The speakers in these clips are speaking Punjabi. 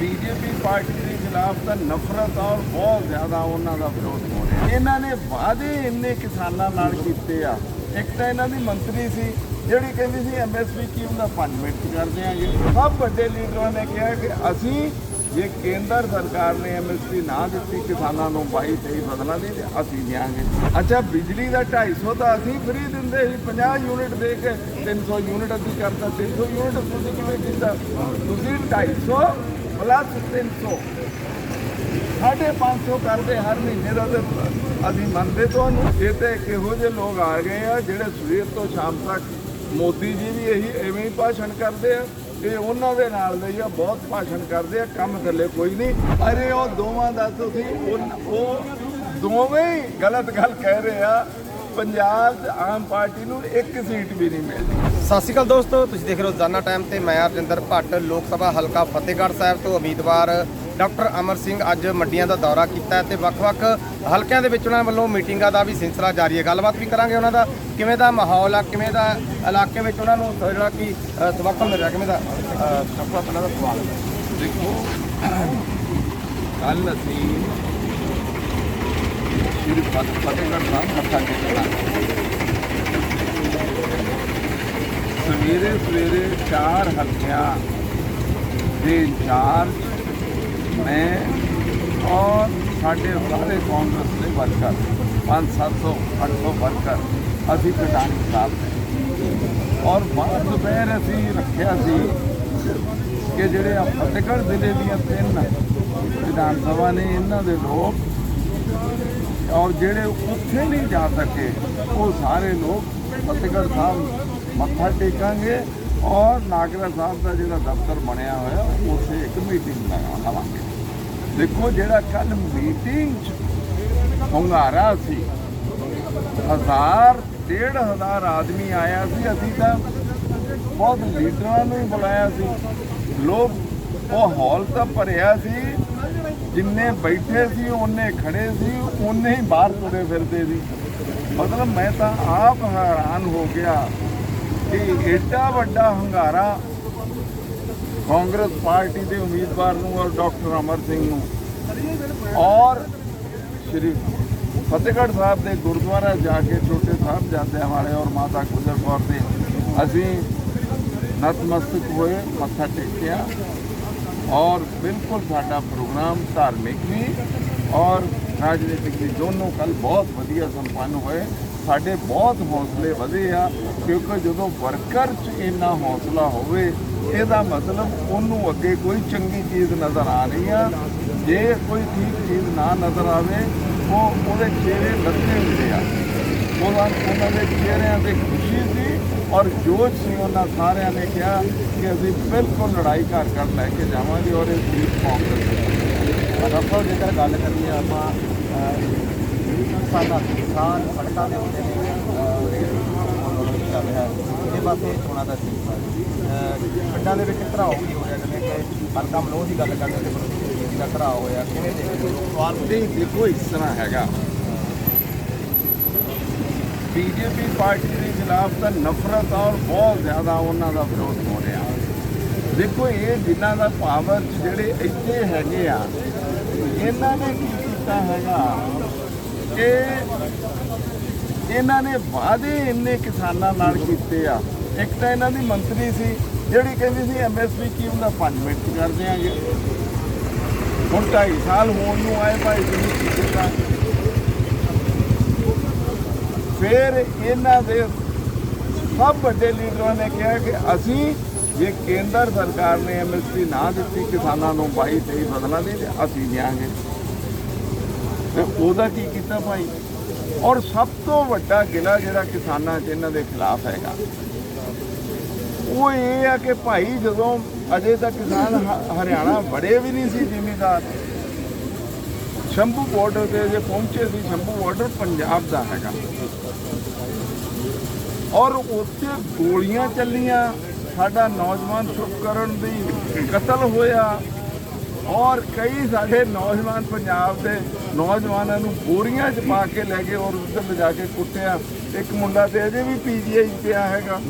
ਬੀਜੇਪੀ ਪਾਰਟੀ ਦੇ ਖਿਲਾਫ ਤਾਂ ਨਫ਼ਰਤ ਔਰ ਬਹੁਤ ਜ਼ਿਆਦਾ ਉਹਨਾਂ ਦਾ ਵਿਰੋਧ ਹੋ ਰਿਹਾ। ਇਹਨਾਂ ਨੇ ਵਾਅਦੇ ਇੰਨੇ ਕਿਸਾਨਾਂ ਨਾਲ ਕੀਤੇ ਆ। ਇੱਕ ਤਾਂ ਇਹਨਾਂ ਦੀ ਮੰਤਰੀ ਸੀ, ਜਿਹੜੀ ਕਹਿੰਦੀ ਸੀ ਐਮਐਸਪੀ ਕੀ ਦਾ 5 ਮਿੰਟ 'ਚ ਕਰ ਦਿਆਂਗੇ ਸਭ ਵੱਡੇ ਲੀਡਰਾਂ ਨੇ ਕਿਹਾ ਕਿ ਅਸੀਂ ਜੇ ਕੇਂਦਰ ਸਰਕਾਰ ਨੇ ਐਮਐਸਪੀ ਨਾ ਦਿੱਤੀ, ਕਿਸਾਨਾਂ ਨੂੰ 22 23 ਫਸਲਾਂ ਦੀ ਅਸੀਂ ਦਿਆਂਗੇ। ਅੱਛਾ, ਬਿਜਲੀ ਦਾ 250 ਤਾਂ ਅਸੀਂ ਫ੍ਰੀ ਦਿੰਦੇ ਸੀ 50 ਯੂਨਿਟ ਦੇ ਕੇ 300 ਯੂਨਿਟ ਅਸੀਂ ਕਰਤਾ 300 ਯੂਨਿਟ ਤੁਸੀਂ ਕਿਵੇਂ ਕੀਤਾ? ਤੁਸੀਂ 250 ਪਲੱਸ 300 ਸਾਢੇ 500 ਕਰਦੇ ਹਰ ਮਹੀਨੇ ਦਾ ਤੇ ਅਸੀਂ ਮੰਨਦੇ ਤੁਹਾਨੂੰ, ਇਹ ਤੇ ਕਿਹੋ ਜਿਹੇ ਲੋਕ ਆ ਗਏ ਆ ਜਿਹੜੇ ਸਵੇਰ ਤੋਂ ਸ਼ਾਮ ਤੱਕ ਮੋਦੀ ਜੀ ਵੀ ਇਹੀ ਐਵੇਂ ਹੀ ਭਾਸ਼ਣ ਕਰਦੇ ਆ ਇਹ ਉਹਨਾਂ ਦੇ ਨਾਲ ਦੇ ਆ, ਬਹੁਤ ਭਾਸ਼ਣ ਕਰਦੇ ਆ, ਕੰਮ ਥੱਲੇ ਕੋਈ ਨਹੀਂ। ਅਰੇ ਉਹ ਦੋਵਾਂ ਦਾ ਤੁਸੀਂ, ਉਹ ਉਹ ਦੋਵੇਂ ਹੀ ਗਲਤ ਗੱਲ ਕਹਿ ਰਹੇ ਆ। ਪੰਜਾਬ 'ਚ ਆਮ ਪਾਰਟੀ ਨੂੰ ਇੱਕ ਸੀਟ ਵੀ ਨਹੀਂ ਮਿਲਦੀ। ਸਤਿ ਸ਼੍ਰੀ ਅਕਾਲ ਦੋਸਤੋ ਤੁਸੀਂ ਦੇਖ ਰਹੇ ਹੋ ਰੋਜ਼ਾਨਾ ਟਾਈਮ ਤੇ ਮੈਂ ਅਰਜਿੰਦਰ ਭੱਟ ਲੋਕ ਸਭਾ ਹਲਕਾ ਫਤਿਹਗੜ੍ਹ ਸਾਹਿਬ ਤੋਂ ਉਮੀਦਵਾਰ ਡਾਕਟਰ ਅਮਰ ਸਿੰਘ ਅੱਜ ਮੰਡੀਆਂ ਦਾ ਦੌਰਾ ਕੀਤਾ ਤੇ ਵੱਖ-ਵੱਖ ਹਲਕਿਆਂ ਦੇ ਵਿੱਚ ਉਹਨਾਂ ਵੱਲੋਂ ਮੀਟਿੰਗਾਂ ਦਾ ਵੀ ਸਿਲਸਿਲਾ ਜਾਰੀ ਹੈ। ਗੱਲਬਾਤ ਵੀ ਕਰਾਂਗੇ ਉਹਨਾਂ ਦਾ ਕਿਵੇਂ ਦਾ ਮਾਹੌਲ ਆ ਕਿਵੇਂ ਦਾ ਇਲਾਕੇ ਵਿੱਚ ਉਹਨਾਂ ਨੂੰ ਜਿਹੜਾ ਕਿ ਸਮਰਥਨ ਮਿਲ ਰਿਹਾ ਕਿਵੇਂ ਦਾ? ਸਭ ਤੋਂ ਪਹਿਲਾਂ ਦਾ ਸਵਾਲ ਦੇਖੋ ਕੱਲ ਅਸੀਂ ਸ਼੍ਰੀ ਫਤ- ਫਤਿਹਗੜ੍ਹ ਸਾਹਿਬ ਮੱਥਾ ਟੇਕਣਾ ਸਵੇਰੇ ਸਵੇਰੇ ਚਾਰ ਹਲਕਿਆਂ ਦੇ ਇੰਚਾਰਜ ਮੈਂ ਔਰ ਸਾਡੇ ਸਾਰੇ ਕਾਂਗਰਸ ਦੇ ਵਰਕਰ 5-700 800 ਵਰਕਰ, ਅਸੀਂ ਕਟਾਣੀ ਸਾਹਿਬ ਦੇ ਔਰ ਬਾਅਦ ਦੁਪਹਿਰ ਅਸੀਂ ਰੱਖਿਆ ਸੀ ਕਿ ਜਿਹੜੇ ਆ ਫਤਿਹਗੜ੍ਹ ਜ਼ਿਲ੍ਹੇ ਦੀਆਂ ਤਿੰਨ ਵਿਧਾਨ ਸਭਾ ਨੇ, ਇਹਨਾਂ ਦੇ ਲੋਕ ਔਰ ਜਿਹੜੇ ਉੱਥੇ ਨਹੀਂ ਜਾ ਸਕੇ, ਉਹ ਸਾਰੇ ਲੋਕ ਫਤਿਹਗੜ੍ਹ ਸਾਹਿਬ ਮੱਥਾ ਟੇਕਾਂਗੇ ਔਰ ਨਾਗਰਾ ਸਾਹਿਬ ਦਾ ਜਿਹੜਾ ਦਫ਼ਤਰ ਬਣਿਆ ਹੋਇਆ, ਉੱਥੇ ਇੱਕ ਮੀਟਿੰਗ ਲਗਾਵਾਂਗੇ ਦੇਖੋ ਜਿਹੜਾ ਕੱਲ ਮੀਟਿੰਗ 'ਚ ਹੁੰਗਾਰਾ ਸੀ, ਹਜ਼ਾਰ, ਡੇਢ ਹਜ਼ਾਰ ਆਦਮੀ ਆਇਆ ਸੀ, ਅਸੀਂ ਤਾਂ ਬਹੁਤ ਲੀਡਰਾਂ ਨੂੰ ਬੁਲਾਇਆ ਸੀ। ਲੋਕ, ਉਹ ਹਾਲ ਤਾਂ ਭਰਿਆ ਸੀ ਜਿੰਨੇ ਬੈਠੇ ਸੀ ਉਹਨੇ ਖੜੇ ਸੀ ਉਹਨੇ ਹੀ ਬਾਹਰ ਤੁਰੇ ਫਿਰਦੇ ਸੀ। ਮਤਲਬ ਮੈਂ ਤਾਂ ਆਪ ਹੈਰਾਨ ਹੋ ਗਿਆ ਕਿ ਐਡਾ ਵੱਡਾ ਹੰਗਾਰਾ ਕਾਂਗਰਸ ਪਾਰਟੀ ਦੇ ਉਮੀਦਵਾਰ ਨੂੰ ਔਰ ਡਾਕਟਰ ਅਮਰ ਸਿੰਘ ਨੂੰ ਔਰ ਸ਼੍ਰੀ ਫਤਿਹਗੜ੍ਹ ਸਾਹਿਬ ਦੇ ਗੁਰਦੁਆਰਾ ਜਾ ਕੇ ਛੋਟੇ ਸਾਹਿਬ ਜਾਂਦਿਆਂ ਵਾਲੇ ਔਰ ਮਾਤਾ ਗੁਜਰ ਕੌਰ ਦੇ ਅਸੀਂ ਨਤਮਸਤਕ ਹੋਏ, ਮੱਥਾ ਟੇਕਿਆ। ਔਰ ਬਿਲਕੁਲ ਸਾਡਾ ਪ੍ਰੋਗਰਾਮ ਧਾਰਮਿਕ ਵੀ ਔਰ ਰਾਜਨੀਤਿਕ ਵੀ ਦੋਨੋਂ ਕੱਲ ਬਹੁਤ ਵਧੀਆ ਸੰਪੰਨ ਹੋਏ। ਸਾਡੇ ਬਹੁਤ ਹੌਸਲੇ ਵਧੇ ਆ ਕਿਉਂਕਿ ਜਦੋਂ ਵਰਕਰ 'ਚ ਇੰਨਾ ਹੌਸਲਾ ਹੋਵੇ, ਇਹਦਾ ਮਤਲਬ ਉਹਨੂੰ ਅੱਗੇ ਕੋਈ ਚੰਗੀ ਚੀਜ਼ ਨਜ਼ਰ ਆ ਰਹੀ ਆ। ਜੇ ਕੋਈ ਠੀਕ ਚੀਜ਼ ਨਾ ਨਜ਼ਰ ਆਵੇ, ਉਹ ਉਹਦੇ ਚਿਹਰੇ ਲੱਗੇ ਹੁੰਦੇ ਆ। ਉਹਨਾਂ ਉਹਨਾਂ ਦੇ ਚਿਹਰਿਆਂ ਤੇ ਖੁਸ਼ੀ ਔਰ ਜੋਸ਼ ਸੀ ਉਹਨਾਂ ਸਾਰਿਆਂ ਨੇ ਕਿਹਾ ਕਿ ਅਸੀਂ ਬਿਲਕੁਲ ਲੜਾਈ ਘਰ ਘਰ ਲੈ ਕੇ ਜਾਵਾਂਗੇ ਔਰ ਇਹ ਜੀਤ ਕਾਂਗਰਸ ਦੀ ਜੇਕਰ ਗੱਲ ਕਰੀਏ ਆਪਾਂ ਸਾਡਾ ਕਿਸਾਨ ਸੜਕਾਂ ਦੇ ਉੱਤੇ ਅੰਦੋਲਨ ਚੱਲ ਰਿਹਾ ਇਹ ਇਹਦੇ ਵਾਸਤੇ ਚੋਣਾਂ ਦਾ ਸਿਲਸਿਲਾ ਪਿੰਡਾਂ ਦੇ ਵਿੱਚ ਘਰਾਓ ਵੀ ਹੋ ਰਿਹਾ ਜਿਵੇਂ ਕਿ ਹਲਕਾ ਮਲੋਹ ਦੀ ਗੱਲ ਕਰਦੇ ਤੇ ਬਰੋਦੀ ਦਾ ਘਰਾਓ ਹੋਇਆ, ਕਿਵੇਂ ਦੇਖਦੇ ਸਵਾਲ ਨਹੀਂ ਦੇਖੋ ਇਸ ਤਰ੍ਹਾਂ ਹੈਗਾ। ਬੀਜੇਪੀ ਪਾਰਟੀ ਦੇ ਖਿਲਾਫ ਤਾਂ ਨਫ਼ਰਤ ਔਰ ਬਹੁਤ ਜ਼ਿਆਦਾ ਉਹਨਾਂ ਦਾ ਵਿਰੋਧ ਹੋ ਰਿਹਾ। ਦੇਖੋ, ਇਹ ਜਿਨ੍ਹਾਂ ਦਾ ਪਾਵਰ ਜਿਹੜੇ ਇੱਥੇ ਹੈਗੇ ਆ, ਇਹਨਾਂ ਨੇ ਕੀ ਕੀਤਾ ਹੈਗਾ ਕਿ ਇਹਨਾਂ ਨੇ ਵਾਅਦੇ ਇੰਨੇ ਕਿਸਾਨਾਂ ਨਾਲ ਕੀਤੇ ਆ। ਇੱਕ ਤਾਂ ਇਹਨਾਂ ਦੀ ਮੰਤਰੀ ਸੀ, ਜਿਹੜੀ ਕਹਿੰਦੀ ਸੀ ਐਮਐਸਪੀ ਕੀ ਦਾ 5 ਮਿੰਟ 'ਚ ਕਰ ਦਿਆਂਗੇ। ਹੁਣ 2.5 ਸਾਲ ਹੋਣ ਨੂੰ ਆਏ, ਭਾਈ ਤੁਸੀਂ ਕੀ ਕੀਤਾ? ਫਿਰ ਇਹਨਾਂ ਦੇ ਸਭ ਵੱਡੇ ਲੀਡਰਾਂ ਨੇ ਕਿਹਾ ਕਿ ਅਸੀਂ ਜੇ ਕੇਂਦਰ ਸਰਕਾਰ ਨੇ ਐਮਐਸਪੀ ਨਾ ਦਿੱਤੀ, ਕਿਸਾਨਾਂ ਨੂੰ 22 23 ਫਸਲਾਂ ਦੀ ਤੇ ਅਸੀਂ ਦਿਆਂਗੇ ਤੇ ਉਹਦਾ ਕੀ ਕੀਤਾ ਭਾਈ? ਔਰ ਸਭ ਤੋਂ ਵੱਡਾ ਗਿਲਾ ਜਿਹੜਾ ਕਿਸਾਨਾਂ 'ਚ ਇਹਨਾਂ ਦੇ ਖਿਲਾਫ ਹੈਗਾ, ਉਹ ਇਹ ਆ ਕਿ ਭਾਈ ਜਦੋਂ ਅਜੇ ਤੱਕ ਕਿਸਾਨ ਹਰਿਆਣਾ ਬੜੇ ਵੀ ਨਹੀਂ ਸੀ ਜ਼ਿਮੀਦਾਰ ਸ਼ੰਭੂ ਬਾਰਡਰ ਤੇ ਜੇ ਪਹੁੰਚੇ ਸੀ, ਸ਼ੰਭੂ ਬਾਰਡਰ ਪੰਜਾਬ ਦਾ ਹੈਗਾ। ਔਰ ਉੱਥੇ ਗੋਲੀਆਂ ਚੱਲੀਆਂ, ਸਾਡਾ ਨੌਜਵਾਨ ਸੁਖਕਰਨ ਦੀ ਕਤਲ ਹੋਇਆ। ਔਰ ਕਈ ਸਾਡੇ ਨੌਜਵਾਨ ਪੰਜਾਬ ਦੇ ਨੌਜਵਾਨਾਂ ਨੂੰ ਬੋਰੀਆਂ 'ਚ ਪਾ ਕੇ ਲੈ ਗਏ ਔਰ ਉੱਧਰ ਲਿਜਾ ਕੇ ਕੁੱਟਿਆ। ਇੱਕ ਮੁੰਡਾ ਤੇ ਅਜੇ ਵੀ ਪੀਜੀਆਈ ਪਿਆ ਹੈਗਾ।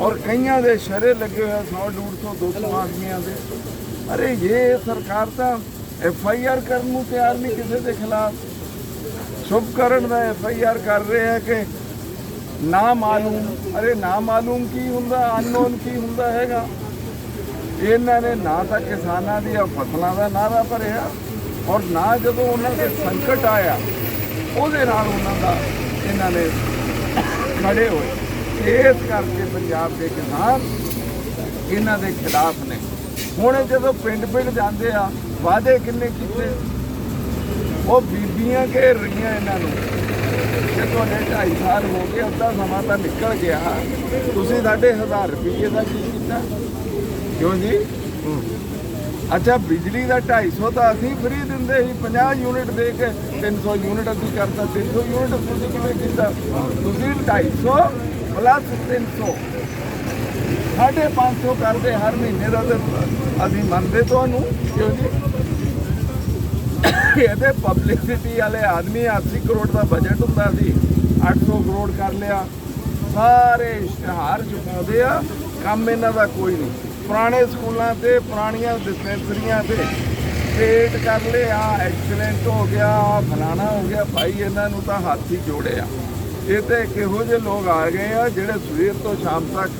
ਔਰ ਕਈਆਂ ਦੇ ਸ਼ਰੇ ਲੱਗੇ ਹੋਏ 100 150 200 ਆਦਮੀਆਂ ਦੇ। ਅਰੇ ਇਹ ਸਰਕਾਰ ਤਾਂ ਐਫ ਆਈ ਆਰ ਕਰਨ ਨੂੰ ਤਿਆਰ ਨਹੀਂ ਕਿਸੇ ਦੇ ਖਿਲਾਫ। ਸ਼ੁਭ ਕਰਨ ਦਾ ਐਫ ਆਈ ਆਰ ਕਰ ਰਹੇ ਹੈ ਕਿ ਨਾ ਮਾਲੂਮ। ਅਰੇ ਨਾ ਮਾਲੂਮ ਕੀ ਹੁੰਦਾ ਅਨਨੋਨ ਕੀ ਹੁੰਦਾ ਹੈਗਾ। ਇਹਨਾਂ ਨੇ ਨਾ ਤਾਂ ਕਿਸਾਨਾਂ ਦੀਆਂ ਫਸਲਾਂ ਦਾ ਨਾਰਾ ਭਰਿਆ ਔਰ ਨਾ ਜਦੋਂ ਉਹਨਾਂ ਦੇ ਸੰਕਟ ਆਇਆ, ਉਹਦੇ ਨਾਲ ਉਹਨਾਂ ਦਾ ਇਹਨਾਂ ਨੇ ਖੜੇ ਹੋਏ। ਇਸ ਕਰਕੇ ਪੰਜਾਬ ਦੇ ਕਿਸਾਨ ਇਹਨਾਂ ਦੇ ਖਿਲਾਫ ਨੇ। ਹੁਣ ਜਦੋਂ ਪਿੰਡ ਪਿੰਡ ਜਾਂਦੇ ਆ ਵਾਅਦੇ ਕਿੰਨੇ ਕੀਤੇ? ਉਹ ਬੀਬੀਆਂ ਘੇਰ ਰਹੀਆਂ ਇਹਨਾਂ ਨੂੰ। ਕਿ ਤੁਹਾਡੇ 2.5 ਸਾਲ ਹੋ ਗਏ ਅੱਧਾ ਸਮਾਂ ਤਾਂ ਨਿਕਲ ਗਿਆ। ਤੁਸੀਂ ਸਾਡੇ 1000 ਰੁਪਏ ਦਾ ਕੀ ਕੀਤਾ? ਕਿਉਂ ਜੀ? ਅੱਛਾ ਬਿਜਲੀ ਦਾ 250 ਤਾਂ ਅਸੀਂ ਫ੍ਰੀ ਦਿੰਦੇ ਸੀ 50 ਯੂਨਿਟ ਦੇ ਕੇ 300 ਯੂਨਿਟ ਅਸੀਂ ਕਰਤਾ 300 ਯੂਨਿਟ ਤੁਸੀਂ ਕਿਵੇਂ ਕੀਤਾ? ਤੁਸੀਂ 250 ਪਲੱਸ 300 ਸਾਢੇ 500 ਕਰਦੇ ਹਰ ਮਹੀਨੇ ਦਾ ਅਸੀਂ ਮੰਨਦੇ ਤੁਹਾਨੂੰ। ਕਿਉਂ ਜੀ? ਇਹਦੇ ਪਬਲਿਸਿਟੀ ਵਾਲੇ ਆਦਮੀ 80 ਕਰੋੜ ਦਾ ਬਜਟ ਹੁੰਦਾ ਸੀ 800 ਕਰੋੜ ਕਰ ਲਿਆ। ਸਾਰੇ ਇਸ਼ਤਿਹਾਰ ਚੁਕਾਉਂਦੇ ਆ, ਕੰਮ ਇਹਨਾਂ ਦਾ ਕੋਈ ਨਹੀਂ। ਪੁਰਾਣੇ ਸਕੂਲਾਂ ਤੇ, ਪੁਰਾਣੀਆਂ ਡਿਸਪੈਂਸਰੀਆਂ ਤੇ ਪੇਟ ਕਰ ਲਿਆ ਐਕਸੀਡੈਂਟ ਹੋ ਗਿਆ, ਫਲਾਣਾ ਹੋ ਗਿਆ। ਭਾਈ, ਇਹਨਾਂ ਨੂੰ ਤਾਂ ਹੱਥ ਹੀ ਜੋੜਿਆ ਇਹ ਤੇ ਕਿਹੋ ਜਿਹੇ ਲੋਕ ਆ ਗਏ ਆ ਜਿਹੜੇ ਸਵੇਰ ਤੋਂ ਸ਼ਾਮ ਤੱਕ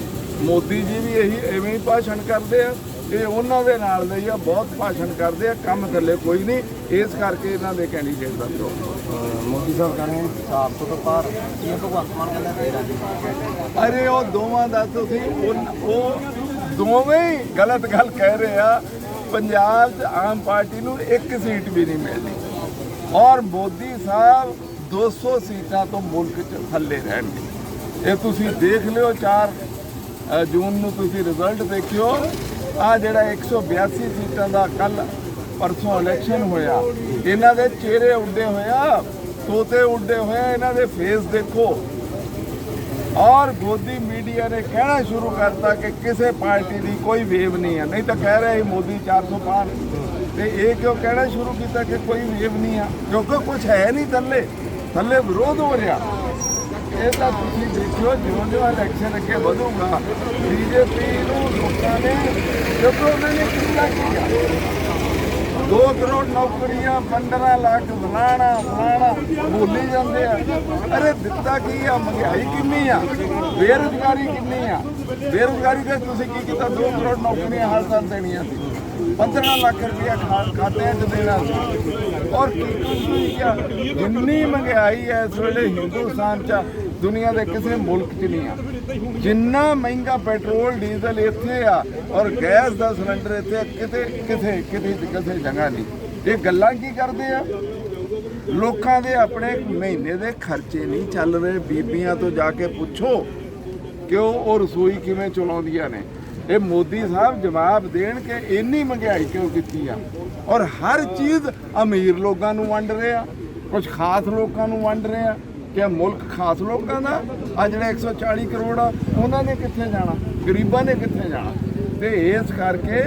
ਮੋਦੀ ਜੀ ਵੀ ਇਹੀ ਐਵੇਂ ਹੀ ਭਾਸ਼ਣ ਕਰਦੇ ਆ। ਇਹ ਉਹਨਾਂ ਦੇ ਨਾਲ ਦੇ ਹੀ ਆ ਬਹੁਤ ਭਾਸ਼ਣ ਕਰਦੇ ਆ ਕੰਮ ਥੱਲੇ ਕੋਈ ਨਹੀਂ। ਇਸ ਕਰਕੇ ਇਹਨਾਂ ਦੇ ਕੈਂਡੀਡੇਟ ਦਾ ਚੋਣ। ਮੋਦੀ ਸਾਹਿਬ ਕਹਿੰਦੇ 400 ਤੋਂ ਪਾਰ ਇਹ ਭਗਵੰਤ ਮਾਨ ਕਹਿੰਦਾ ਫੇਰ ਆ। ਅਰੇ ਉਹ ਦੋਵਾਂ ਦਾ ਤੁਸੀਂ ਉਹ ਉਹ ਦੋਵੇਂ ਹੀ ਗਲਤ ਗੱਲ ਕਹਿ ਰਹੇ ਆ। ਪੰਜਾਬ 'ਚ ਆਮ ਪਾਰਟੀ ਨੂੰ ਇੱਕ ਸੀਟ ਵੀ ਨਹੀਂ ਮਿਲਦੀ। ਔਰ ਮੋਦੀ ਸਾਹਿਬ 200 ਸੀਟਾਂ ਤੋਂ ਮੁਲਕ 'ਚ ਥੱਲੇ ਰਹਿਣਗੇ। ਇਹ ਤੁਸੀਂ ਦੇਖ ਲਿਓ 4 ਜੂਨ ਨੂੰ ਤੁਸੀਂ ਰਿਜ਼ਲਟ ਦੇਖਿਓ। ਆ ਜਿਹੜਾ 182 ਸੀਟਾਂ ਦਾ ਕੱਲ ਪਰਸੋਂ ਇਲੈਕਸ਼ਨ ਹੋਇਆ, ਇਹਨਾਂ ਦੇ ਚਿਹਰੇ ਉੱਡੇ ਹੋਇਆ, ਤੋਤੇ ਉੱਡੇ ਹੋਇਆ, ਇਹਨਾਂ ਦੇ ਫੇਸ ਦੇਖੋ। ਔਰ ਗੋਦੀ ਮੀਡੀਆ ਨੇ ਕਹਿਣਾ ਸ਼ੁਰੂ ਕਰਤਾ ਕਿ ਕਿਸੇ ਪਾਰਟੀ ਦੀ ਕੋਈ ਵੇਵ ਨਹੀਂ ਹੈ ਨਹੀਂ ਤਾਂ ਕਹਿ ਰਿਹਾ ਸੀ ਮੋਦੀ 400 ਪਾਰ ਤੇ ਇਹ ਕਿਉਂ ਕਹਿਣਾ ਸ਼ੁਰੂ ਕੀਤਾ ਕਿ ਕੋਈ ਵੇਵ ਨਹੀਂ ਆ? ਕਿਉਂਕਿ ਕੁਝ ਹੈ ਨਹੀਂ ਥੱਲੇ। ਥੱਲੇ ਵਿਰੋਧ ਹੋ ਰਿਹਾ। ਇਹ ਤਾਂ ਤੁਸੀਂ ਦੇਖਿਓ ਜਿਉਂ ਜਿਉਂ ਇਲੈਕਸ਼ਨ ਅੱਗੇ ਵਧੂਗਾ ਬੀਜੇਪੀ ਨੂੰ ਲੋਕਾਂ ਨੇ ਕਿਉਂਕਿ ਉਹਨਾਂ ਨੇ ਕਿੰਨਾ ਕੀਤਾ 2 ਕਰੋੜ ਨੌਕਰੀਆਂ 15 ਲੱਖ, ਫਲਾਣਾ ਫਲਾਣਾ, ਬੋਲੀ ਜਾਂਦੇ ਆ। ਅਰੇ ਦਿੱਤਾ ਕੀ ਆ? ਮਹਿੰਗਾਈ ਕਿੰਨੀ ਆ? ਬੇਰੁਜ਼ਗਾਰੀ ਕਿੰਨੀ ਆ? ਬੇਰੁਜ਼ਗਾਰੀ ਤੇ ਤੁਸੀਂ ਕੀ ਕੀਤਾ? 2 ਕਰੋੜ ਨੌਕਰੀਆਂ ਹਰ ਸਾਲ ਦੇਣੀਆਂ ਸੀ। 15 ਲੱਖ ਰੁਪਇਆ ਖਾ- ਖਾਤਿਆਂ 'ਚ ਦੇਣਾ ਸੀ। ਔਰ ਜਿੰਨੀ ਮਹਿੰਗਾਈ ਹੈ ਇਸ ਵੇਲੇ ਹਿੰਦੁਸਤਾਨ 'ਚ। ਦੁਨੀਆ ਦੇ ਕਿਸੇ ਮੁਲਕ 'ਚ ਨਹੀਂ ਆ। ਜਿੰਨਾ ਮਹਿੰਗਾ ਪੈਟਰੋਲ, ਡੀਜ਼ਲ ਇੱਥੇ ਆ ਔਰ ਗੈਸ ਦਾ ਸਿਲੰਡਰ ਇੱਥੇ ਕਿਤੇ ਕਿਤੇ ਕਿਤੇ, ਕਿਸੇ ਜਗ੍ਹਾ ਨਹੀਂ। ਇਹ ਗੱਲਾਂ ਕੀ ਕਰਦੇ ਆ? ਲੋਕਾਂ ਦੇ ਆਪਣੇ ਮਹੀਨੇ ਦੇ ਖਰਚੇ ਨਹੀਂ ਚੱਲ ਰਹੇ। ਬੀਬੀਆਂ ਤੋਂ ਜਾ ਕੇ ਪੁੱਛੋ ਕਿ ਉਹ ਉਹ ਰਸੋਈ ਕਿਵੇਂ ਚਲਾਉਂਦੀਆਂ ਨੇ? ਇਹ ਮੋਦੀ ਸਾਹਿਬ ਜਵਾਬ ਦੇਣ ਕਿ ਇੰਨੀ ਮਹਿੰਗਾਈ ਕਿਉਂ ਕੀਤੀ ਆ? ਔਰ ਹਰ ਚੀਜ਼ ਅਮੀਰ ਲੋਕਾਂ ਨੂੰ ਵੰਡ ਰਹੇ ਆ ਕੁਝ ਖਾਸ ਲੋਕਾਂ ਨੂੰ ਵੰਡ ਰਹੇ ਆ। ਕਿ ਮੁਲਕ ਖਾਸ ਲੋਕਾਂ ਦਾ? ਆ ਜਿਹੜੇ 140 ਕਰੋੜ ਆ ਉਹਨਾਂ ਨੇ ਕਿੱਥੇ ਜਾਣਾ? ਗਰੀਬਾਂ ਨੇ ਕਿੱਥੇ ਜਾਣਾ? ਤੇ ਇਸ ਕਰਕੇ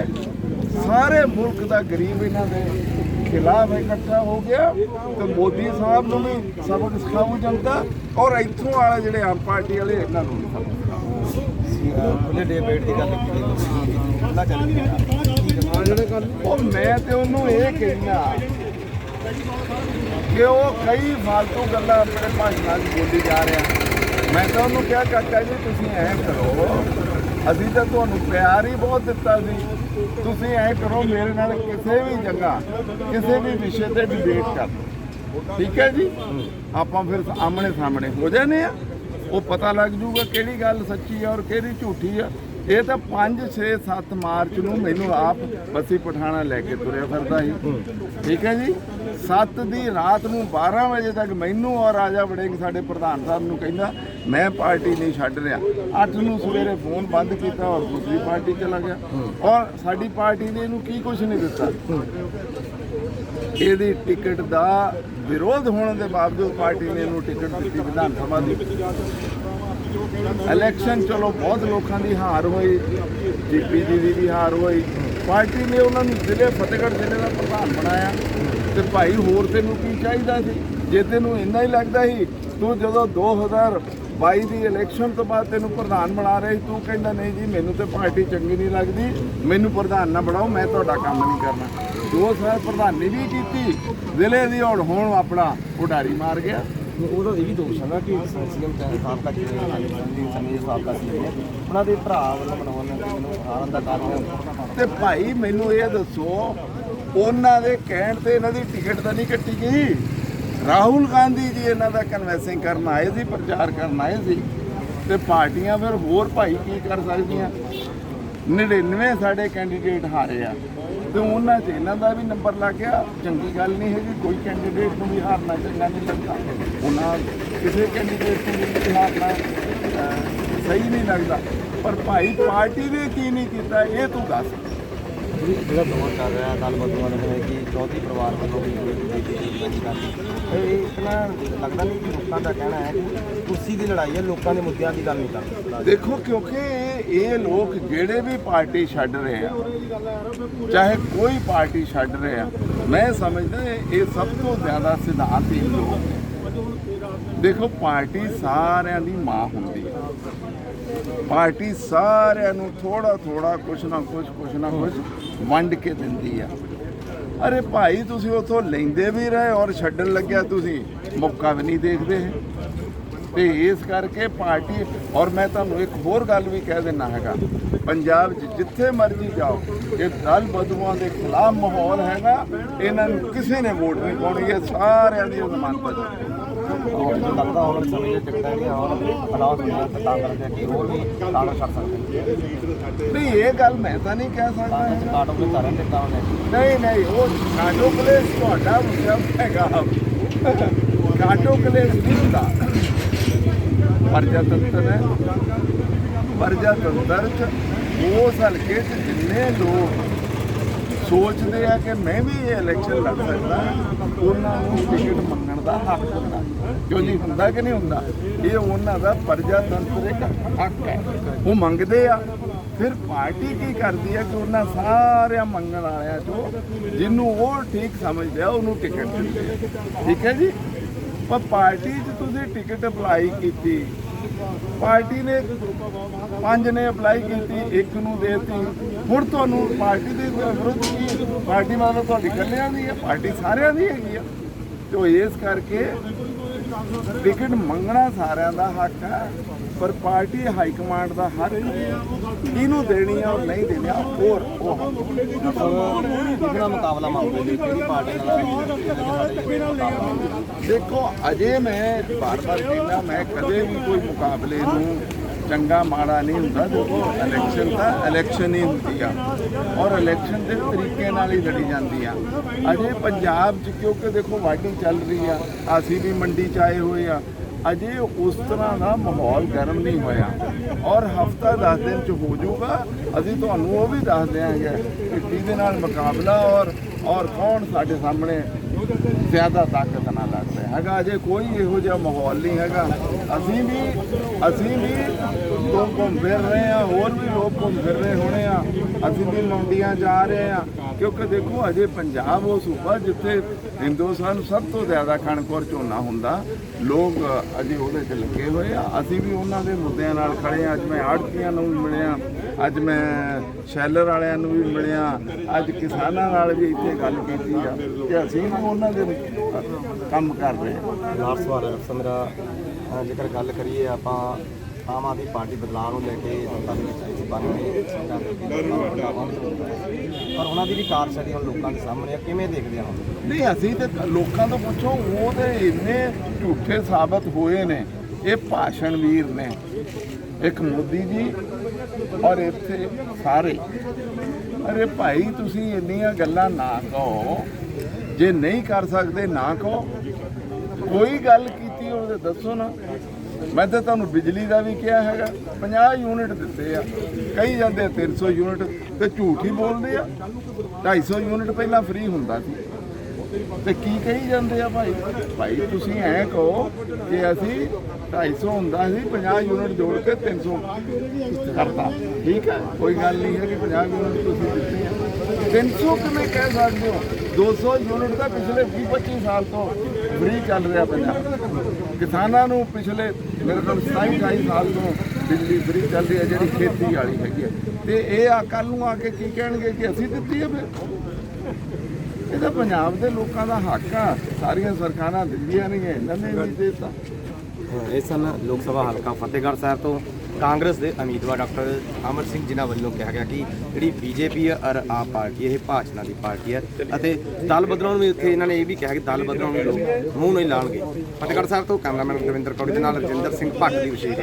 ਸਾਰੇ ਮੁਲਕ ਦਾ ਗਰੀਬ ਇਹਨਾਂ ਦੇ ਖਿਲਾਫ ਇਕੱਠਾ ਹੋ ਗਿਆ ਤੇ ਮੋਦੀ ਸਾਹਿਬ ਨੂੰ ਵੀ ਸਬਕ ਸਿਖਾਉ ਜਨਤਾ ਔਰ ਇੱਥੋਂ ਵਾਲੇ ਜਿਹੜੇ ਆਮ ਪਾਰਟੀ ਵਾਲੇ ਇਹਨਾਂ ਨੂੰ ਵੀ ਸਬਕ ਸਿਖਾਓ ਉਹਨੇ ਡਿਬੇਟ ਦੀ ਗੱਲ ਕੀਤੀ ਤੁਸੀਂ ਅੱਲਾ ਚੱਲ ਗਿਆ ਉਹ ਮੈਂ ਤੇ ਉਹਨੂੰ ਇਹ ਕਹਿਣਾ ਕਿ ਉਹ ਕਈ ਫालतू ਗੱਲਾਂ ਆਪਣੇ ਭਾਸ਼ਣਾਂ 'ਚ ਬੋਲੀ ਜਾ ਰਿਹਾ ਮੈਂ ਤਾਂ ਉਹਨੂੰ ਕਿਹਾ ਕਾਕਾ ਜੀ, ਤੁਸੀਂ ਐਂ ਕਰੋ। ਅਸੀਂ ਤਾਂ ਤੁਹਾਨੂੰ ਪਿਆਰ ਹੀ ਬਹੁਤ ਦਿੱਤਾ ਸੀ। ਤੁਸੀਂ ਐਂ ਕਰੋ, ਮੇਰੇ ਨਾਲ ਕਿਸੇ ਵੀ ਜਗ੍ਹਾ, ਕਿਸੇ ਵੀ ਵਿਸ਼ੇ ਤੇ ਡਿਬੇਟ ਕਰ ਠੀਕ ਹੈ ਜੀ? ਆਪਾਂ ਫਿਰ ਆਮਣੇ ਸਾਹਮਣੇ ਹੋ ਜਾਣੇ ਆ ਉਹ ਪਤਾ ਲੱਗ ਜੂਗਾ ਕਿਹੜੀ ਗੱਲ ਸੱਚੀ ਆ ਔਰ ਕਿਹੜੀ ਝੂਠੀ ਆ। ਇਹ ਤਾਂ 5 6 7 ਮਾਰਚ ਨੂੰ ਮੈਨੂੰ ਆਪ ਬੱਸੀ ਪਠਾਣਾ ਲੈ ਕੇ ਤੁਰਿਆ ਫਿਰਦਾ ਸੀ। ਠੀਕ ਹੈ ਜੀ? 7 ਦੀ ਰਾਤ ਨੂੰ 12 ਵਜੇ ਤੱਕ ਮੈਨੂੰ ਔਰ ਰਾਜਾ ਵੜਿੰਗ ਸਾਡੇ ਪ੍ਰਧਾਨ ਸਾਹਿਬ ਨੂੰ ਕਹਿੰਦਾ ਮੈਂ ਪਾਰਟੀ ਨਹੀਂ ਛੱਡ ਰਿਹਾ। 8 ਨੂੰ ਸਵੇਰੇ ਫੋਨ ਬੰਦ ਕੀਤਾ ਔਰ ਦੂਸਰੀ ਪਾਰਟੀ ਚਲਾ ਗਿਆ। ਔਰ ਸਾਡੀ ਪਾਰਟੀ ਨੇ ਇਹਨੂੰ ਕੀ ਕੁਝ ਨਹੀਂ ਦਿੱਤਾ। ਇਹਦੀ ਟਿਕਟ ਦਾ ਵਿਰੋਧ ਹੋਣ ਦੇ ਬਾਵਜੂਦ ਪਾਰਟੀ ਨੇ ਇਹਨੂੰ ਟਿਕਟ ਦਿੱਤੀ ਵਿਧਾਨ ਸਭਾ ਦੀ। ਇਲੈਕਸ਼ਨ ਚਲੋ ਬਹੁਤ ਲੋਕਾਂ ਦੀ ਹਾਰ ਹੋਈ। ਜੀਪੀ ਜੀ ਦੀ ਵੀ ਹਾਰ ਹੋਈ। ਪਾਰਟੀ ਨੇ ਉਹਨਾਂ ਨੂੰ ਜ਼ਿਲ੍ਹੇ ਫਤਿਹਗੜ੍ਹ ਜ਼ਿਲ੍ਹੇ ਦਾ ਪ੍ਰਧਾਨ ਬਣਾਇਆ। ਤੇ ਭਾਈ ਹੋਰ ਤੈਨੂੰ ਕੀ ਚਾਹੀਦਾ ਸੀ? ਜੇ ਤੈਨੂੰ ਇੰਨਾ ਹੀ ਲੱਗਦਾ ਸੀ ਤੂੰ ਜਦੋਂ 22 ਦੀ ਇਲੈਕਸ਼ਨ ਤੋਂ ਬਾਅਦ ਤੈਨੂੰ ਪ੍ਰਧਾਨ ਬਣਾ ਰਹੇ ਸੀ, ਤੂੰ ਕਹਿੰਦਾ ਨਹੀਂ ਜੀ ਮੈਨੂੰ ਤੇ ਪਾਰਟੀ ਚੰਗੀ ਨਹੀਂ ਲੱਗਦੀ। ਮੈਨੂੰ ਪ੍ਰਧਾਨ ਨਾ ਬਣਾਓ ਮੈਂ ਤੁਹਾਡਾ ਕੰਮ ਨਹੀਂ ਕਰਨਾ। ਦੋ ਸਾਲ ਪ੍ਰਧਾਨੀ ਵੀ ਕੀਤੀ। ਜ਼ਿਲ੍ਹੇ ਦੀ ਹੁਣ ਹੁਣ ਆਪਣਾ ਉਡਾਰੀ ਮਾਰ ਗਿਆ। ਉਹਦਾ ਇਹ ਵੀ ਦੋਸ਼ ਹੈਗਾ ਕਿ ਸੀਐਮ ਸਾਹਿਬ ਦਾ ਕਿਵੇਂ ਸੰਦੀਪ ਸੰਦੀਪ ਸਾਹਿਬ ਦਾ ਸੀ। ਉਹਨਾਂ ਦੇ ਭਰਾ ਵੱਲੋਂ ਬਣਾਉਣ ਨੂੰ ਹਾਰਨ ਦਾ ਕਾਰਨ ਤੇ ਭਾਈ, ਮੈਨੂੰ ਇਹ ਦੱਸੋ, ਉਹਨਾਂ ਦੇ ਕਹਿਣ ਤੇ ਇਹਨਾਂ ਦੀ ਟਿਕਟ ਤਾਂ ਨਹੀਂ ਕੱਟੀ ਗਈ। ਰਾਹੁਲ ਗਾਂਧੀ ਜੀ ਇਹਨਾਂ ਦਾ ਕਨਵੈਂਸਿੰਗ ਕਰਨ ਆਏ ਸੀ, ਪ੍ਰਚਾਰ ਕਰਨ ਆਏ ਸੀ। ਤੇ ਪਾਰਟੀਆਂ ਫਿਰ ਹੋਰ ਭਾਈ ਕੀ ਕਰ ਸਕਦੀਆਂ? 99 ਸਾਡੇ ਕੈਂਡੀਡੇਟ ਹਾਰੇ ਆ। ਤੇ ਉਹਨਾਂ 'ਚ ਇਹਨਾਂ ਦਾ ਵੀ ਨੰਬਰ ਲੱਗ ਗਿਆ। ਚੰਗੀ ਗੱਲ ਨਹੀਂ ਹੈਗੀ, ਕੋਈ ਕੈਂਡੀਡੇਟ ਨੂੰ ਵੀ ਹਾਰਨਾ ਚੰਗਾ ਨਹੀਂ ਲੱਗਦਾ। ਉਹਨਾਂ ਕਿਸੇ ਕੈਂਡੀਡੇਟ ਨੂੰ ਵੀ ਹਾਰਨਾ ਸਹੀ ਨਹੀਂ ਲੱਗਦਾ। ਪਰ ਭਾਈ, ਪਾਰਟੀ ਨੇ ਕੀ ਨਹੀਂ ਕੀਤਾ, ਇਹ ਤੂੰ ਦੱਸ। ਜਿਹੜਾ ਦੌਰ ਚੱਲ ਰਿਹਾ, ਗੱਲਬਾਤ ਵਾਲੇ ਹੈ ਕਿ ਚੌਥੀ ਪਰਿਵਾਰ ਵੱਲੋਂ ਵੀ ਇਤਨਾ ਲੱਗਦਾ ਨਹੀਂ ਕਿ ਲੋਕਾਂ ਦਾ ਕਹਿਣਾ ਹੈ ਕਿ ਕੁਰਸੀ ਦੀ ਲੜਾਈ ਹੈ, ਲੋਕਾਂ ਦੇ ਮੁੱਦਿਆਂ ਦੀ ਗੱਲ ਨਹੀਂ ਕਰਦੇ ਦੇਖੋ, ਕਿਉਂਕਿ ਇਹ- ਲੋਕ ਜਿਹੜੇ ਵੀ ਪਾਰਟੀ ਛੱਡ ਰਹੇ ਆ, ਚਾਹੇ ਕੋਈ ਪਾਰਟੀ ਛੱਡ ਰਹੇ ਆ, ਮੈਂ ਸਮਝਦਾ ਇਹ ਸਭ ਤੋਂ ਜ਼ਿਆਦਾ ਸਿਧਾਂਤੀ ਲੋਕ ਦੇਖੋ, ਪਾਰਟੀ ਸਾਰਿਆਂ ਦੀ ਮਾਂ ਹੁੰਦੀ ਹੈ। ਪਾਰਟੀ ਸਾਰਿਆਂ ਨੂੰ ਥੋੜਾ ਥੋੜਾ ਕੁਛ ਨਾ ਕੁਛ ਕੁਛ ਨਾ ਕੁਛ ਵੰਡ ਕੇ ਦਿੰਦੀ ਆ। ਅਰੇ ਭਾਈ, ਤੁਸੀਂ ਉਥੋਂ ਲੈਂਦੇ ਵੀ ਰਹੇ ਔਰ ਛੱਡਣ ਲੱਗਿਆ ਤੁਸੀਂ, ਮੌਕਾ ਵੀ ਨਹੀਂ ਦੇਖਦੇ। ਤੇ ਇਸ ਕਰਕੇ ਪਾਰਟੀ, ਔਰ ਮੈਂ ਤੁਹਾਨੂੰ ਇੱਕ ਹੋਰ ਗੱਲ ਵੀ ਕਹਿ ਦਿੰਨਾ ਹੈਗਾ। ਪੰਜਾਬ 'ਚ ਜਿੱਥੇ ਮਰਜ਼ੀ ਜਾਓ ਇਹ ਦਲ ਬਦੂਆਂ ਦੇ ਖਿਲਾਫ ਮਾਹੌਲ ਹੈਗਾ, ਇਹਨਾਂ ਨੂੰ ਕਿਸੇ ਨੇ ਵੋਟ ਨਹੀਂ ਪਾਉਣੀ, ਇਹ ਸਾਰਿਆਂ ਦੀ ਜ਼ਮਾਨਤ ਹੈ। ਔਰ ਜੋ ਲੱਗਦਾ ਹੁਣ ਸਮੇਂ ਦੇ ਟਿਕਟਾਂ ਕਿ ਔਰ ਹਾਲਾਤ ਹੋਣਾ ਤਾਂ ਕਰਕੇ ਕਿ ਹੋਰ ਵੀ ਕਾਰਨ ਛੱਡ ਸਕਦੇ ਨਹੀਂ, ਇਹ ਗੱਲ ਮੈਂ ਤਾਂ ਨਹੀਂ ਕਹਿ ਸਕਦਾ। ਤਾਂ ਵਿੱਚ ਕਾਟੋ ਦੇ ਕਾਰਨ ਦੇ ਨਹੀਂ ਨਹੀਂ, ਉਹ ਕਾਟੋ ਕਲੇਸ਼ ਤੁਹਾਡਾ ਸ਼ਬਦ ਹੈਗਾ। ਕਾਟੋ ਕਲੇਸ਼ ਨਹੀਂ ਹੁੰਦਾ। ਪ੍ਰਜਾਤੰਤਰ ਹੈ। ਪ੍ਰਜਾਤੰਤਰ ਚ ਉਸ ਹਲਕੇ ਚ ਜਿੰਨੇ ਲੋਕ ਸੋਚਦੇ ਆ ਕਿ ਮੈਂ ਵੀ ਇਹ ਇਲੈਕਸ਼ਨ ਲੜ ਸਕਦਾ, ਉਹਨਾਂ ਨੂੰ ਟਿਕਟ ਮੰਗਣ ਦਾ ਹੱਕ ਹੁੰਦਾ। ਕਿਉਂ ਨਹੀਂ ਹੁੰਦਾ ਕਿ ਨਹੀਂ ਹੁੰਦਾ? ਇਹ ਉਹਨਾਂ ਦਾ ਪ੍ਰਜਾਤੰਤਰ ਪ੍ਰਜਾਤੰਤਰਿਕ ਹੱਕ ਹੈ। ਉਹ ਮੰਗਦੇ ਆ। ਫਿਰ ਪਾਰਟੀ ਕੀ ਕਰਦੀ ਹੈ ਕਿ ਉਹਨਾਂ ਸਾਰਿਆਂ ਮੰਗਣ ਵਾਲਿਆਂ ਚੋਂ ਜਿਹਨੂੰ ਉਹ ਠੀਕ ਸਮਝਦੇ ਆ, ਉਹਨੂੰ ਟਿਕਟ ਦਿੰਦੇ ਠੀਕ ਹੈ ਜੀ? ਪਰ ਪਾਰਟੀ 'ਚ ਤੁਸੀਂ ਟਿਕਟ ਅਪਲਾਈ ਕੀਤੀ ਪਾਰਟੀ ਨੇ ਪੰਜ ਨੇ ਅਪਲਾਈ ਕੀਤੀ, ਇੱਕ ਨੂੰ ਦੇਤੀ। ਹੁਣ ਤੁਹਾਨੂੰ ਪਾਰਟੀ ਦੇ ਵਿਰੁੱਧ ਕੀ ਪਾਰਟੀ ਮਤਲਬ ਤੁਹਾਡੀ ਇਕੱਲਿਆਂ ਦੀ ਹੈ, ਪਾਰਟੀ ਸਾਰਿਆਂ ਦੀ ਹੈਗੀ ਆ। ਤੇ ਇਸ ਕਰਕੇ ਟਿਕਟ ਮੰਗਣਾ ਸਾਰਿਆਂ ਦਾ ਹੱਕ ਹੈ, ਪਰ ਪਾਰਟੀ ਹਾਈ ਕਮਾਂਡ ਦਾ ਹੱਕ ਇਹਨੂੰ ਦੇਣੀ ਆ ਔਰ ਨਹੀਂ ਦੇਣੀ ਆ, ਹੋਰ ਉਹ ਹੱਕ ਮੁਕਾਬਲਾ ਮੰਗਦੇ ਨੇ ਕਿਹੜੀ ਪਾਰਟੀ ਨਾਲ? ਦੇਖੋ, ਅਜੇ ਮੈਂ ਬਾਰ-ਬਾਰ ਕਹਿੰਦਾ, ਮੈਂ ਕਦੇ ਵੀ ਕੋਈ ਮੁਕਾਬਲੇ ਨੂੰ ਚੰਗਾ ਮਾੜਾ ਨਹੀਂ ਹੁੰਦਾ, ਦੇਖੋ ਇਲੈਕਸ਼ਨ ਤਾਂ ਇਲੈਕਸ਼ਨ ਹੀ ਹੁੰਦੀ ਆ। ਔਰ ਇਲੈਕਸ਼ਨ ਦੇ ਤਰੀਕੇ ਨਾਲ ਹੀ ਲੜੀ ਜਾਂਦੀ ਆ। ਅਜੇ ਪੰਜਾਬ 'ਚ, ਕਿਉਂਕਿ ਦੇਖੋ ਵਾਢੀ ਚੱਲ ਰਹੀ ਆ, ਅਸੀਂ ਵੀ ਮੰਡੀ 'ਚ ਆਏ ਹੋਏ ਆ, ਅਜੇ ਉਸ ਤਰ੍ਹਾਂ ਦਾ ਮਾਹੌਲ ਗਰਮ ਨਹੀਂ ਹੋਇਆ। ਔਰ ਹਫਤਾ 10 ਦਿਨ 'ਚ ਹੋ ਜਾਊਗਾ, ਅਸੀਂ ਤੁਹਾਨੂੰ ਉਹ ਵੀ ਦੱਸ ਦਿਆਂਗੇ ਕਿ ਕਿਹਦੇ ਨਾਲ ਮੁਕਾਬਲਾ ਔਰ ਔਰ ਕੌਣ ਸਾਡੇ ਸਾਹਮਣੇ ਜ਼ਿਆਦਾ ਤਾਕਤ ਨਾਲ ਆ ਹੈਗਾ, ਅਜੇ ਕੋਈ ਇਹੋ ਜਿਹਾ ਮਾਹੌਲ ਨਹੀਂ ਹੈਗਾ। ਅਸੀਂ ਵੀ ਅਸੀਂ ਵੀ ਲੋਕ ਘੁੰਮ ਫਿਰ ਰਹੇ ਆ ਹੋਰ ਵੀ ਲੋਕ ਘੁੰਮ ਫਿਰ ਰਹੇ ਹੋਣੇ ਆ। ਅਸੀਂ ਵੀ ਲੌਂਡੀਆਂ ਜਾ ਰਹੇ ਆ ਕਿਉਂਕਿ ਦੇਖੋ, ਅਜੇ ਪੰਜਾਬ ਉਹ ਸੂਬਾ ਜਿੱਥੇ ਹਿੰਦੁਸਤਾਨ ਸਭ ਤੋਂ ਜ਼ਿਆਦਾ ਕਣਕ ਝੋਨਾ ਹੁੰਦਾ, ਲੋਕ ਅਜੇ ਉਹਦੇ 'ਚ ਲੱਗੇ ਹੋਏ ਆ। ਅਸੀਂ ਵੀ ਉਹਨਾਂ ਦੇ ਮੁੱਦਿਆਂ ਨਾਲ ਖੜੇ ਆ। ਅੱਜ ਮੈਂ ਆੜਤੀਆਂ ਨੂੰ ਵੀ ਮਿਲਿਆ, ਅੱਜ ਮੈਂ ਸ਼ੈਲਰ ਵਾਲਿਆਂ ਨੂੰ ਵੀ ਮਿਲਿਆ, ਅੱਜ ਕਿਸਾਨਾਂ ਨਾਲ ਵੀ ਇੱਥੇ ਗੱਲ ਕੀਤੀ ਆ ਕਿ ਅਸੀਂ ਵੀ ਉਹਨਾਂ ਦੇ ਕੰਮ ਕਰ ਰਹੇ ਹਾਂ ਲਾਸਟ ਸਵਾਲ ਮੇਰਾ ਜੇਕਰ ਗੱਲ ਕਰੀਏ ਆਪਾਂ ਆਮ ਆਦਮੀ ਪਾਰਟੀ ਬਦਲਾਅ ਨੂੰ ਲੈ ਕੇ ਜਨਤਾ ਦੇ ਵਿੱਚ ਆਈ ਸੀ ਪਰ ਉਹਨਾਂ ਦੀ ਵੀ ਕਾਰਜਸ਼ੈਲੀ ਹੁਣ ਲੋਕਾਂ ਦੇ ਸਾਹਮਣੇ ਆ, ਕਿਵੇਂ ਦੇਖਦੇ ਆ ਹੁਣ? ਨਹੀਂ, ਅਸੀਂ ਤੇ ਲੋਕਾਂ ਤੋਂ ਪੁੱਛੋ, ਉਹ ਤੇ ਇੰਨੇ ਝੂਠੇ ਸਾਬਤ ਹੋਏ ਨੇ, ਇਹ ਭਾਸ਼ਣ ਵੀਰ ਨੇ। ਇੱਕ ਮੋਦੀ ਜੀ ਔਰ ਇੱਥੇ ਸਾਰੇ। ਅਰੇ ਭਾਈ, ਤੁਸੀਂ ਇੰਨੀਆਂ ਗੱਲਾਂ ਨਾ ਕਹੋ। ਜੇ ਨਹੀਂ ਕਰ ਸਕਦੇ, ਨਾ ਕਹੋ। ਕੋਈ ਗੱਲ ਕੀਤੀ ਉਹਦੇ ਦੱਸੋ ਨਾ। ਮੈਂ ਤਾਂ ਤੁਹਾਨੂੰ ਬਿਜਲੀ ਦਾ ਵੀ ਕਿਹਾ ਹੈਗਾ 50 ਯੂਨਿਟ ਦਿੱਤੇ ਆ। ਕਈ ਜਾਂਦੇ ਆ 300 ਯੂਨਿਟ, ਤੇ ਝੂਠ ਹੀ ਬੋਲਦੇ ਆ। 250 ਯੂਨਿਟ ਪਹਿਲਾਂ ਫ੍ਰੀ ਹੁੰਦਾ ਸੀ। ਤੇ ਕੀ ਕਹੀ ਜਾਂਦੇ ਆ ਭਾਈ? ਭਾਈ, ਤੁਸੀਂ ਐ ਕਹੋ ਕਿ ਅਸੀਂ 250 ਹੁੰਦਾ ਸੀ 50 ਯੂਨਿਟ ਜੋੜ ਕੇ 300 ਕਰਤਾ। ਠੀਕ ਹੈ ਕੋਈ ਗੱਲ ਨਹੀਂ ਹੈ ਕਿ 50 ਯੂਨਿਟ ਤੁਸੀਂ ਦਿੱਤੇ ਆ। 300 ਕਿਵੇਂ ਕਹਿ ਸਕਦੇ ਹੋ? 200 ਯੂਨਿਟ ਤਾਂ ਪਿਛਲੇ 20 25 ਸਾਲ ਤੋਂ ਫ੍ਰੀ ਚੱਲ ਰਿਹਾ ਪੰਜਾਬ ਕਿਸਾਨਾਂ ਨੂੰ ਪਿਛਲੇ, ਮੇਰੇ ਕੋਲ 27 ਸਾਲ ਤੋਂ ਬਿਜਲੀ ਫ੍ਰੀ ਚੱਲ ਰਹੀ ਹੈ, ਜਿਹੜੀ ਖੇਤੀ ਵਾਲੀ ਹੈਗੀ ਹੈ। ਤੇ ਇਹ ਆ ਕੱਲ ਨੂੰ ਆ ਕੇ ਕੀ ਕਹਿਣਗੇ ਕਿ ਅਸੀਂ ਦਿੱਤੀ ਹੈ ਫਿਰ? ਇਹ ਤਾਂ ਪੰਜਾਬ ਦੇ ਲੋਕਾਂ ਦਾ ਹੱਕ ਆ। ਸਾਰੀਆਂ ਸਰਕਾਰਾਂ ਦਿੰਦੀਆਂ ਨਹੀਂ ਇਹਨਾਂ ਨੇ ਵੀ ਦੇ ਦਿੱਤਾ। ਇਹ ਸਨ ਲੋਕ ਸਭਾ ਹਲਕਾ ਫਤਿਹਗੜ੍ਹ ਸਾਹਿਬ ਤੋਂ ਕਾਂਗਰਸ ਦੇ ਉਮੀਦਵਾਰ ਡਾਕਟਰ ਅਮਰ ਸਿੰਘ ਜਿਨ੍ਹਾਂ ਵੱਲੋਂ ਕਿਹਾ ਗਿਆ ਕਿ ਜਿਹੜੀ ਬੀਜੇਪੀ ਔਰ ਆਪ ਪਾਰਟੀ ਇਹ ਭਾਜਨਾ ਦੀ ਪਾਰਟੀ ਹੈ ਅਤੇ ਦਲ ਬਦਲਾਉਣ ਵੀ ਉੱਥੇ ਇਹਨਾਂ ਨੇ ਇਹ ਵੀ ਕਿਹਾ ਕਿ ਦਲ ਬਦਲਾਉਣ ਨੂੰ ਲੋਕ ਮੂੰਹ ਨਹੀਂ ਲਾਣਗੇ ਫਤਿਹਗੜ੍ਹ ਸਾਹਿਬ ਤੋਂ ਕੈਮਰਾਮੈਨ ਰਵਿੰਦਰ ਕੌੜੀ ਦੇ ਨਾਲ ਰਜਿੰਦਰ ਸਿੰਘ ਭੱਟ ਦੀ ਵਿਸ਼ੇਸ਼